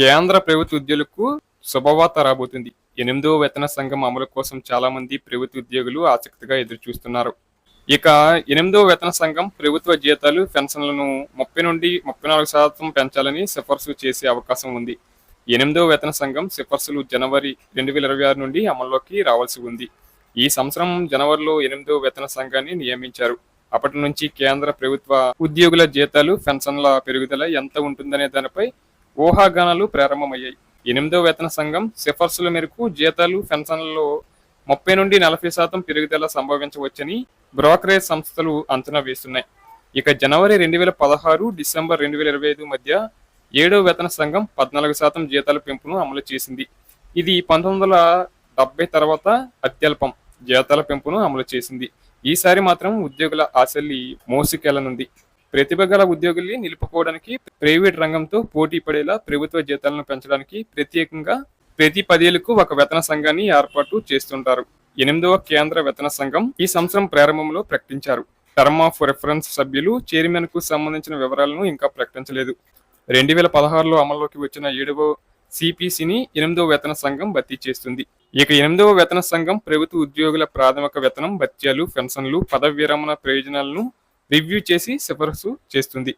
కేంద్ర ప్రభుత్వ ఉద్యోగులకు శుభవార్త రాబోతుంది. ఎనిమిదో వేతన సంఘం అమలు కోసం చాలా మంది ప్రభుత్వ ఉద్యోగులు ఆసక్తిగా ఎదురు చూస్తున్నారు ఇక ఎనిమిదో వేతన సంఘం ప్రభుత్వ జీతాలు పెన్షన్లను ముప్పై నుండి ముప్పై నాలుగు శాతం పెంచాలని సిఫార్సు చేసే అవకాశం ఉంది. ఎనిమిదో వేతన సంఘం సిఫార్సులు జనవరి రెండు వేల ఇరవై ఆరు నుండి అమల్లోకి రావాల్సి ఉంది. ఈ సంవత్సరం జనవరిలో ఎనిమిదో వేతన సంఘాన్ని నియమించారు. అప్పటి నుంచి కేంద్ర ప్రభుత్వ ఉద్యోగుల జీతాలు పెన్షన్ల పెరుగుదల ఎంత ఉంటుందనే దానిపై ఊహాగానాలు ప్రారంభమయ్యాయి. ఎనిమిదో వేతన సంఘం సిఫార్సుల మేరకు జీతాలు పెన్షన్లలో ముప్పై నుండి నలభై శాతం పెరుగుదల సంభవించవచ్చని బ్రోకరేజ్ సంస్థలు అంచనా వేస్తున్నాయి. ఇక జనవరి రెండు వేల పదహారు డిసెంబర్ రెండు వేల ఇరవై ఐదు మధ్య ఏడో వేతన సంఘం పద్నాలుగు శాతం జీతాల పెంపును అమలు చేసింది. ఇది పంతొమ్మిది వందల డెబ్బై తర్వాత అత్యల్పం జీతాల పెంపును అమలు చేసింది. ఈసారి మాత్రం ఉద్యోగుల ఆశల్లి మోసుకెళ్ళనుంది. ప్రతిభ గల ఉద్యోగుల్ని నిలుపుకోవడానికి ప్రైవేట్ రంగంతో పోటీ పడేలా ప్రభుత్వ జీతాలను పెంచడానికి ప్రత్యేకంగా ప్రతి పదేళ్ళకు ఒక వేతన సంఘాన్ని ఏర్పాటు చేస్తుంటారు. ఎనిమిదవ కేంద్ర వేతన సంఘం ఈ సంవత్సరం ప్రారంభంలో ప్రకటించారు. టర్మ్ ఆఫ్ రెఫరెన్స్ సభ్యులు చైర్మన్కు సంబంధించిన వివరాలను ఇంకా ప్రకటించలేదు. రెండు వేల పదహారులో అమల్లోకి వచ్చిన ఏడవ సిపిసిని ఎనిమిదవ వేతన సంఘం భర్తీ చేస్తుంది. ఇక ఎనిమిదవ వేతన సంఘం ప్రభుత్వ ఉద్యోగుల ప్రాథమిక వేతనం భత్యాలు పెన్షన్లు పదవి విరమణ ప్రయోజనాలను రివ్యూ చేసి సిఫార్సు చేస్తుంది.